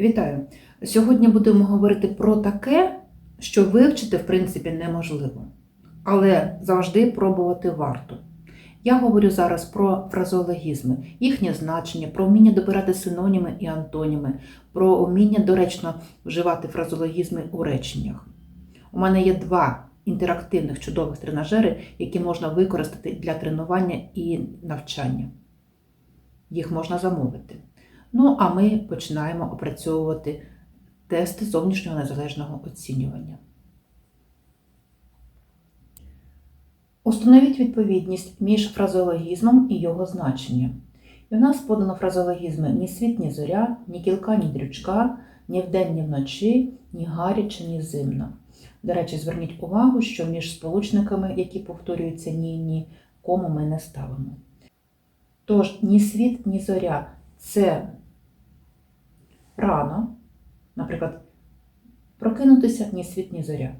Вітаю! Сьогодні будемо говорити про таке, що вивчити, в принципі, неможливо, але завжди пробувати варто. Я говорю зараз про фразеологізми, їхнє значення, про вміння добирати синоніми і антоніми, про вміння доречно вживати фразеологізми у реченнях. У мене є два інтерактивних чудових тренажери, які можна використати для тренування і навчання. Їх можна замовити. Ну, а ми починаємо опрацьовувати тести зовнішнього незалежного оцінювання. Установіть відповідність між фразеологізмом і його значенням. І у нас подано фразеологізми ні світ, ні зоря, ні кілка, ні дрючка, ні вдень, ні вночі, ні гаряче, ні зимно. До речі, зверніть увагу, що між сполучниками, які повторюються ні, ні, кому ми не ставимо. Тож ні світ, ні зоря це рано, наприклад, прокинутися ні світ, ні зоря.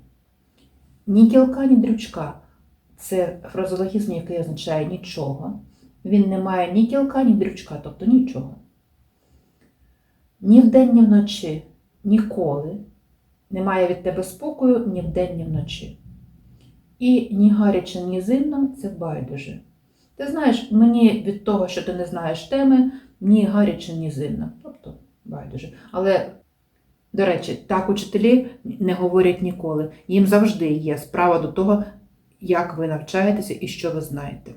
Ні кілка, ні дрючка це фразеологізм, який означає нічого. Він не має ні кілка, ні дрючка, тобто нічого. Ні вдень, ні вночі, ніколи немає від тебе спокою ні вдень, ні вночі. І ні гаряче, ні зимно це байдуже. Ти знаєш, мені від того, що ти не знаєш теми, ні гаряче, ні зимно. Тобто байдуже. Але, до речі, так учителі не говорять ніколи. Їм завжди є справа до того, як ви навчаєтеся і що ви знаєте.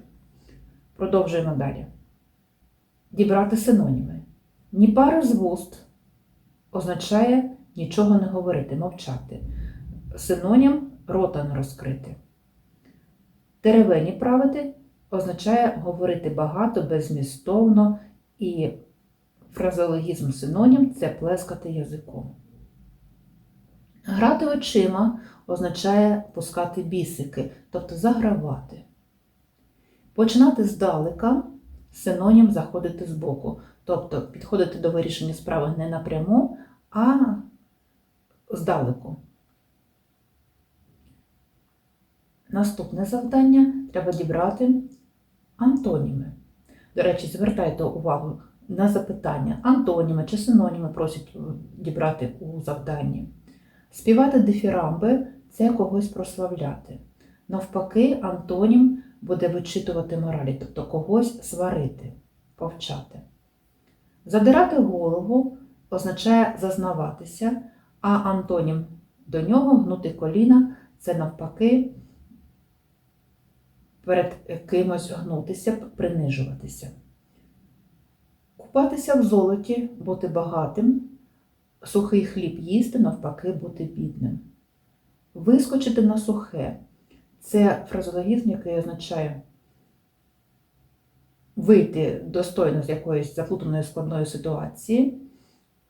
Продовжуємо далі. Дібрати синоніми. Ні пари з вуст означає нічого не говорити, мовчати. Синонім рота не розкрити. Теревені правити означає говорити багато, безмістовно і фразеологізм синонім це плескати язиком. Грати очима означає пускати бісики, тобто загравати. Починати здалека синонім заходити збоку, тобто підходити до вирішення справи не напряму, а здалеку. Наступне завдання треба дібрати антоніми. До речі, звертайте увагу на запитання. Антоніми чи синоніми просять дібрати у завданні. Співати дифірамби це когось прославляти. Навпаки, антонім буде вичитувати моралі, тобто когось сварити, повчати. Задирати голову означає зазнаватися, а антонім до нього гнути коліна це навпаки перед кимось гнутися, принижуватися. Купатися в золоті, бути багатим, сухий хліб їсти, навпаки, бути бідним. Вискочити на сухе це фразологізм, який означає вийти достойно з якоїсь заплутаної складної ситуації,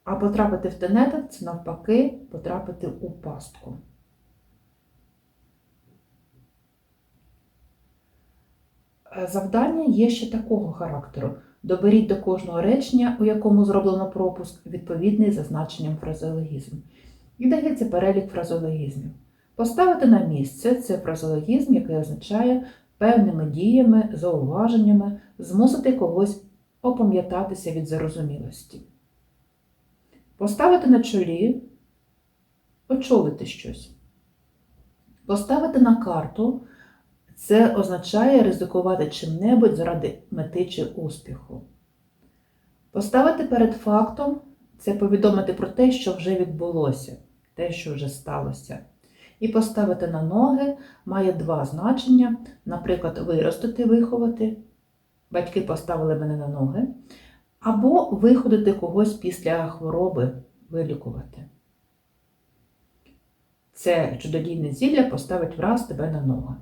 а потрапити в тенета це навпаки потрапити у пастку. Завдання є ще такого характеру. Доберіть до кожного речення, у якому зроблено пропуск, відповідний за значенням фразеологізм. І дається перелік фразеологізмів. Поставити на місце це фразеологізм, який означає певними діями, зауваженнями, змусити когось опам'ятатися від зарозумілості. Поставити на чолі, очолити щось. Поставити на карту це означає ризикувати чим-небудь заради мети чи успіху. Поставити перед фактом це повідомити про те, що вже відбулося, те, що вже сталося. І поставити на ноги має два значення. Наприклад, виростити, виховати. Батьки поставили мене на ноги. Або виходити когось після хвороби, вилікувати. Це чудодійне зілля поставить враз тебе на ноги.